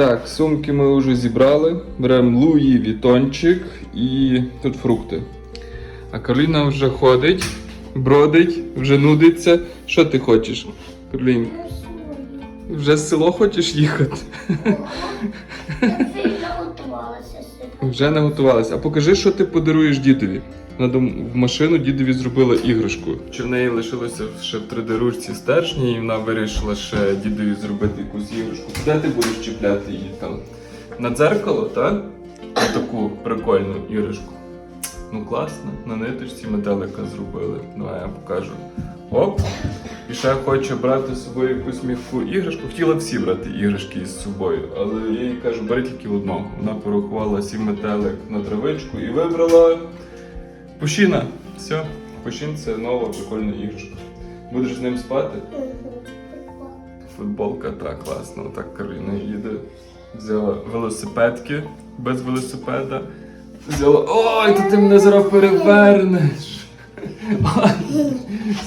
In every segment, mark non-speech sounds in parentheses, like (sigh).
Так, сумки ми вже зібрали. Беремо Луї Вітончик і тут фрукти. А Кароліна вже ходить, бродить, вже нудиться. Що ти хочеш? Каролін, вже з село хочеш їхати? Я вже готувалася сьогодні. Вже не готувалася. А покажи, що ти подаруєш дідові. В машину дідові зробила іграшку. Чи в неї лишилося ще в 3D-ручці стержні, і вона вирішила ще дідові зробити якусь іграшку. Де ти будеш чіпляти її там? На дзеркало, так? Таку прикольну іграшку. Ну класно, на ниточці метелика зробили. Давай я покажу. Оп. І ще хоче брати з собою якусь м'яку іграшку. Хотіла всі брати іграшки із собою, але я їй кажу, бери тільки одного. Вона порахувала сім метелик на травичку і вибрала Пушіна. Все, Пушін це нова прикольна іграшка. Будеш з ним спати? Футболка, так, класно. Так Кароліна їде. Взяла велосипедки без велосипеда. Взяла. Ой, то ти мене зараз перевернеш.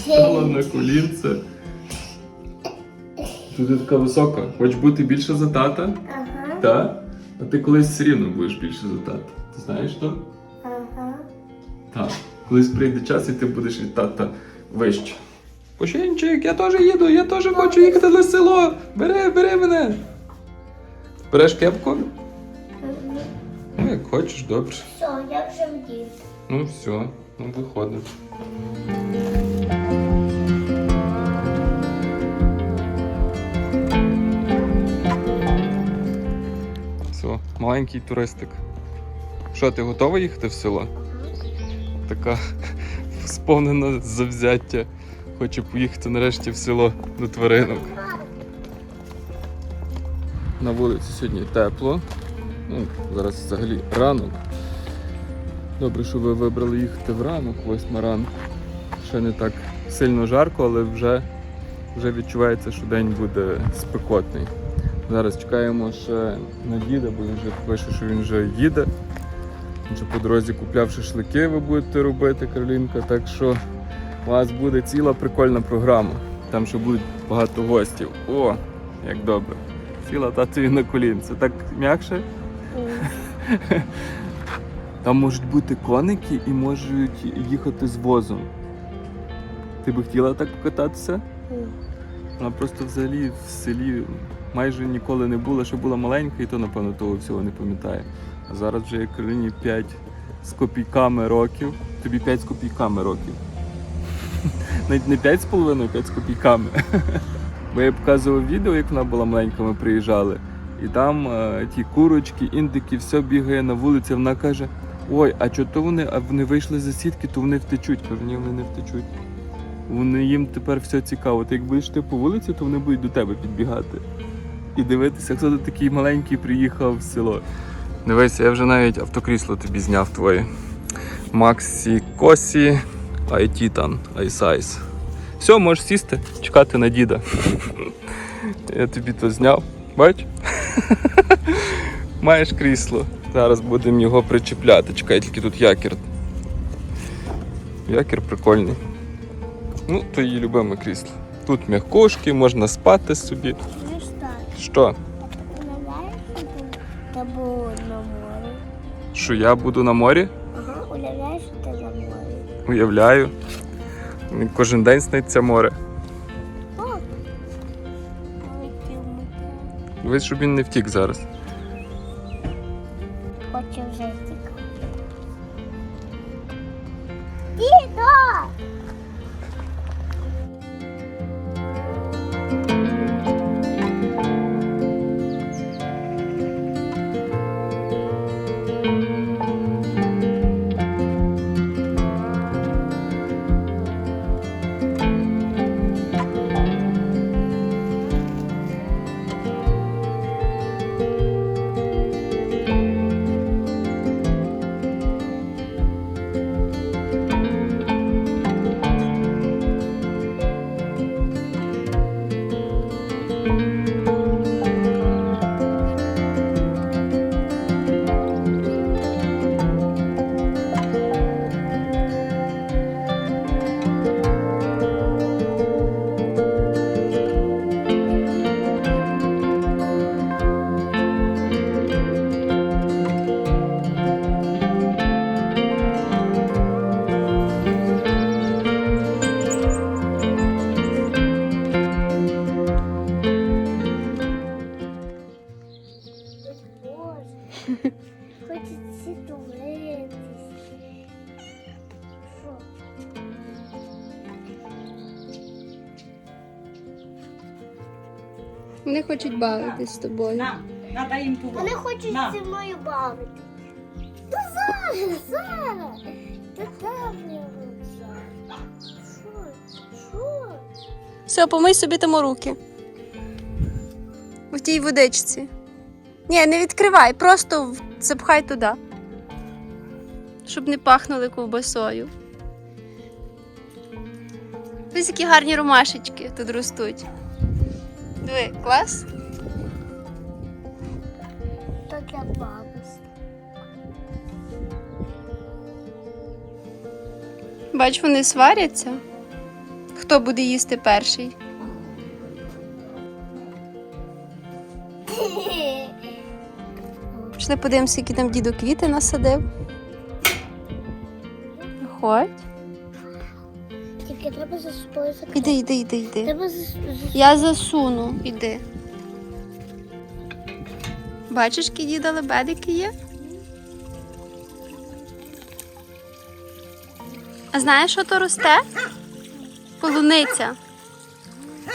Стала на колінце. Тут ти така висока. Хочеш бути більше за тата? Ага, Так? А ти колись все рівно будеш більше за тата. Ти знаєш то? Так. Колись прийде час і ти будеш від тата вище. Пошінчик, я теж їду, я теж хочу їхати на село. Бери, бери мене. Береш кепку? Ну, як хочеш, добре. Все, я вже вдів. Ну все, ну виходимо. Все, маленький туристик. Що, ти готова їхати в село? Така сповнена завзяття. Хоче поїхати нарешті в село до тваринок. На вулиці сьогодні тепло. Ну, зараз взагалі ранок. Добре, що ви вибрали їхати вранок, восьма ранку. Ще не так сильно жарко, але вже, вже відчувається, що день буде спекотний. Зараз чекаємо ще на діда, бо він вже пише, що він вже їде. Вже по дорозі купляв шашлики, ви будете робити, Каролінка. Так що у вас буде ціла прикольна програма. Там ще будуть багато гостів. О, як добре. Сіла татові на колінце. Так м'якше? Там можуть бути коники і можуть їхати з возом. Ти би хотіла так покататися? Вона просто взагалі в селі майже ніколи не була, ще була маленька, і то, напевно, того всього не пам'ятає. А зараз вже як Кароліні 5 з копійками років. Тобі 5 з копійками років. (laughs) Навіть не 5 з половиною, 5 з копійками. (laughs) Бо я показував відео, як вона була маленька, ми приїжджали. І там е, ті курочки, індики, все бігає на вулиці. Вона каже: Ой, а чого то вони, а вони вийшли за сітки, то вони втечуть. Кажу, ні, вони не втечуть. Вони їм тепер все цікаво. Ти як будеш ти по вулиці, то вони будуть до тебе підбігати. І дивитися, хто такий маленький приїхав в село. Дивися, я вже навіть автокрісло тобі зняв твоє. Максі Косі iTitan iSize. Все, можеш сісти, чекати на діда. (laughs) Я тобі то зняв. Бач? (laughs) Маєш крісло. Зараз будемо його причіпляти. Чекай, тільки тут якір. Якір прикольний. Ну, то її любиме крісло. Тут м'якушки, можна спати собі. Що був на морі? Що я буду на морі? Ага, уявляєш, що ти на морі? Уявляю. Мені Кожен день сниться море. О! Дивись, щоб він не втік зараз. Хоче вже втікати. Дідо! Вони хочуть бавитись з тобою. На, на, їм Вони хочуть зі мною бавитися. Та зараз, зараз. Та там його зараз. Що? Що? Все, помий собі тому руки. У тій водичці. Ні, не відкривай, просто запхай туди. Щоб не пахнули ковбасою. Ось які гарні ромашечки тут ростуть. Диви, клас? То для бабусь. Бач, вони сваряться. Хто буде їсти перший? Пішли подивимося, які там діду квіти насадив. Ходь. Тільки треба за собою закрити. Іди, іди, іди, іди. Треба за, за... Я засуну, іди. Бачиш, які діда лебедики є? А знаєш, що то росте? Полуниця.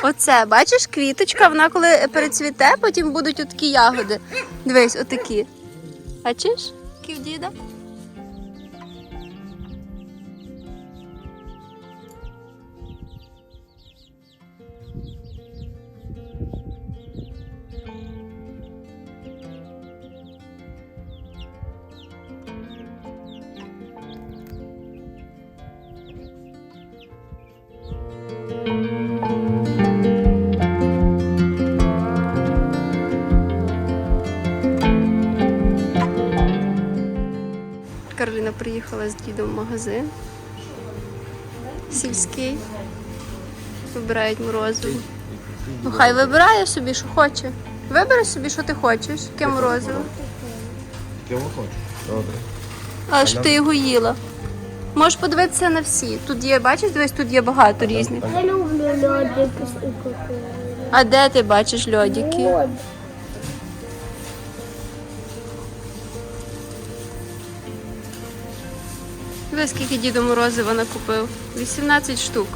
Оце, бачиш, квіточка, вона коли перецвіте, потім будуть отакі ягоди. Дивись, отакі. Бачиш? Які в діда? Кароліна приїхала з дідом в магазин. Сільський. Вибирають морозиво. Ну хай вибирає собі, що хоче. Вибери собі, що ти хочеш, яке морозиво. Чого хочеш? Добре. Але щоб ти його їла. Можеш подивитися на всі. Тут є, бачиш, дивись, тут є багато різних. Я люблю льодики А де ти бачиш льодики? Дивись, скільки діду морозива накупив. 18 штук.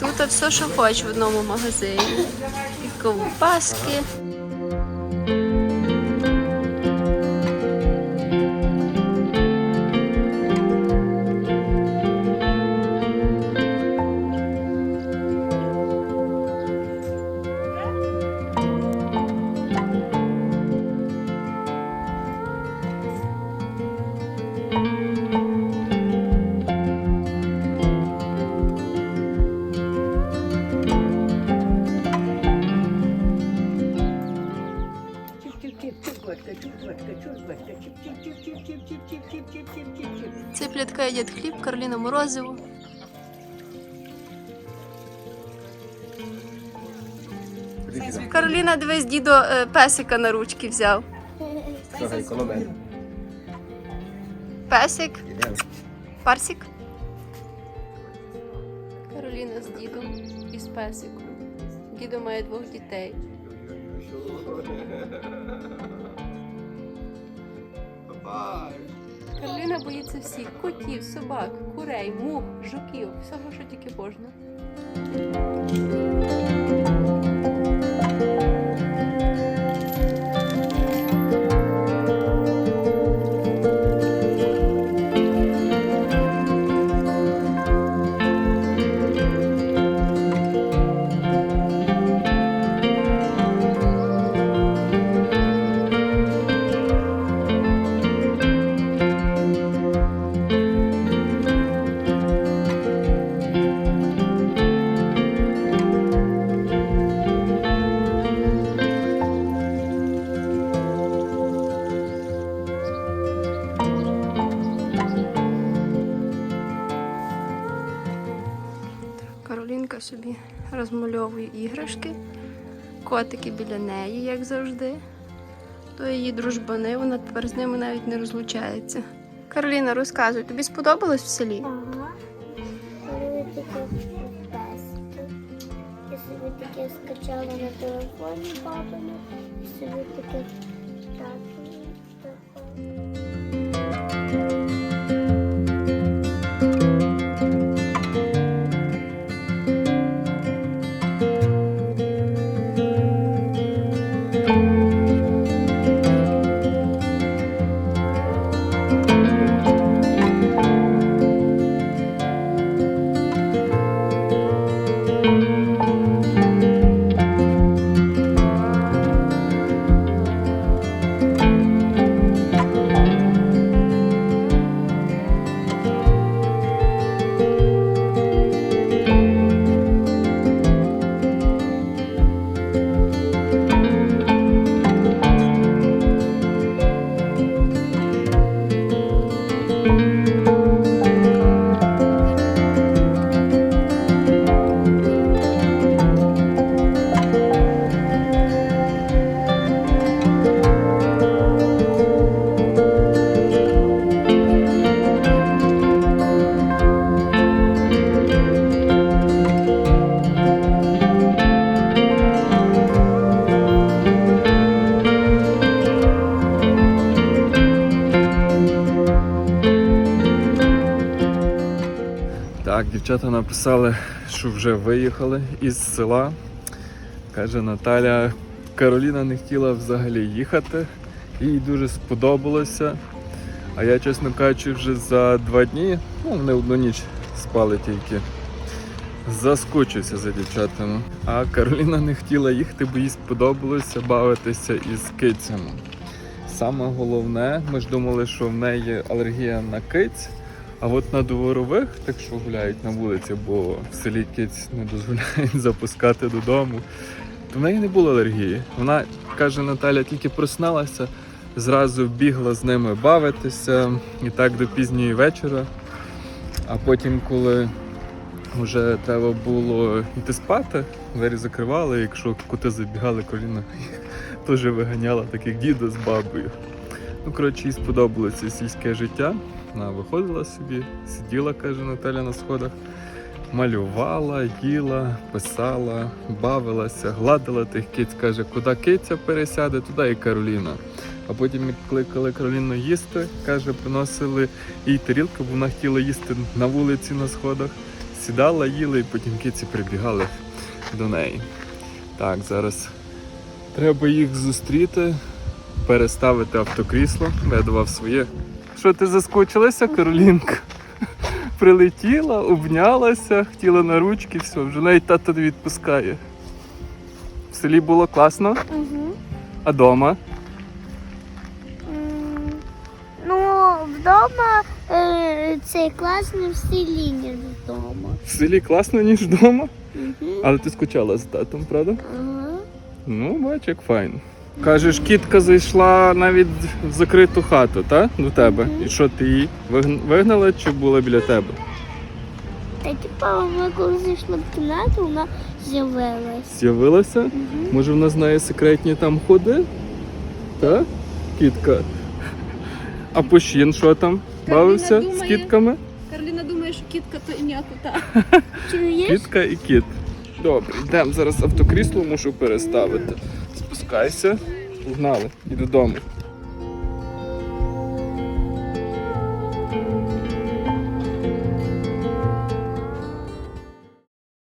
Тут все, що хочеш в одному магазині. І ковбаски. Кароліна морозиво. Кароліна, дивись, дідо е, песика на ручки взяв. Слухай, коло мене. Песик, парсик. Кароліна з дідом і з песиком. Дідо має двох дітей. Кароліна боїться всіх котів, собак, курей, мух, жуків, всього, що тільки можна. Розмальовує іграшки, котики біля неї, як завжди. То її дружбани, вона тепер з ними навіть не розлучається. Кароліна, розказуй, тобі сподобалось в селі? Ага. Я собі таке скачала на телефоні папину і собі таке так. Дівчата написали, що вже виїхали із села. Каже Наталя, Кароліна не хотіла взагалі їхати, їй дуже сподобалося. А я, чесно кажучи, вже за два дні, ну не одну ніч спали тільки. Заскучився за дівчатами. А Кароліна не хотіла їхати, бо їй сподобалося бавитися із кицями. Саме головне, ми ж думали, що в неї алергія на киць, а от на дворових, так що гуляють на вулиці, бо в селі киць не дозволяють (laughs) запускати додому, то в неї не було алергії. Вона каже, Наталя тільки просналася, зразу бігла з ними бавитися і так до пізньої вечора. А потім, коли вже треба було йти спати, двері закривали, якщо коти забігали, коліна (laughs) теж виганяла, так як дідо з бабою. Ну, коротше, їй сподобалося сільське життя. Вона виходила собі, сиділа, каже Наталя, на сходах, малювала, їла, писала, бавилася, гладила тих киць, каже, куди киця пересяде, туди і Кароліна. А потім, кликали Кароліну їсти, каже, приносили їй тарілку, бо вона хотіла їсти на вулиці на сходах. Сідала, їла, і потім киці прибігали до неї. Так, зараз треба їх зустріти, переставити автокрісло. Я давав своє. Що ти заскучилася, Каролінка? Прилетіла, обнялася, хотіла на ручки, все, вже навіть тато не відпускає. В селі було класно, Угу. а дома? Ну, вдома е, цей класний в селі не вдома. В селі класно, ніж вдома. Угу. Але ти скучала за татом, правда? Ага. Ну, бач, як файно. Кажеш, кітка зайшла навіть в закриту хату, так? До тебе. І що ти її вигнала чи була біля тебе? Та типа вона коли зайшла в кімнату, вона з'явилась. З'явилася? Угу. Може вона знає секретні там ходи? Так? Кітка. А Пущін що там? Бавився з кітками? Кароліна думає, що кітка то ім'я кота. Чуєш? Кітка і кіт. Добре, йдемо зараз автокрісло мушу переставити. Спускайся. Погнали. І додому.